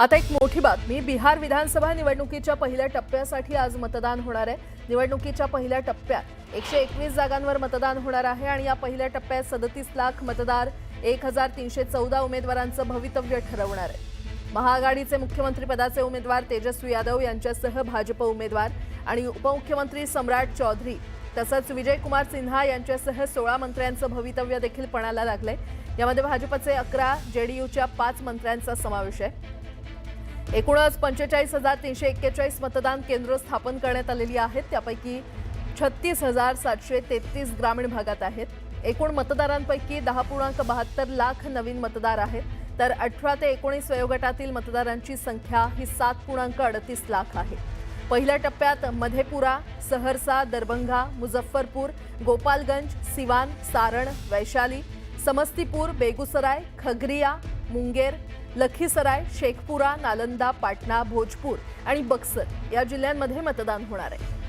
आता एक मोठी बातमी. बिहार विधानसभा निवडणुकीच्या पहिल्या टप्प्यासाठी आज मतदान होणार आहे. निवडणुकीच्या पहिल्या टप्प्यात एकशे एकवीस जागांवर मतदान होणार आहे आणि या पहिल्या टप्प्यात सदतीस लाख मतदार एक हजार तीनशे चौदा उमेदवारांचं भवितव्य ठरवणार आहे. महाआघाडीचे मुख्यमंत्री पदाचे उमेदवार तेजस्वी यादव यांच्यासह भाजप उमेदवार आणि उपमुख्यमंत्री सम्राट चौधरी तसंच विजयकुमार सिन्हा यांच्यासह सोळा मंत्र्यांचं भवितव्य देखील पणाला लागलंय. यामध्ये भाजपचे अकरा जेडीयूच्या पाच मंत्र्यांचा समावेश आहे. एकूणच पंचेचाळीस हजार तीनशे एक्केचाळीस मतदान केंद्र स्थापन करण्यात आलेली आहेत. त्यापैकी छत्तीस हजार सातशे तेहतीस ग्रामीण भागात आहेत. एकूण मतदारांपैकी दहा पूर्णांक बहात्तर लाख नवीन मतदार आहेत. तर अठरा ते एकोणीस वयोगटातील मतदारांची संख्या ही सात पूर्णांक अडतीस लाख आहे. पहिल्या टप्प्यात मधेपुरा सहरसा दरभंगा मुझफ्फरपूर गोपालगंज सिवान सारण वैशाली समस्तीपूर बेगुसराय खगरिया मुंगेर लखीसराय शेखपुरा नालंदा पाटणा भोजपूर आणि बक्सर या जिल्ह्यांमध्ये मतदान होणार आहे.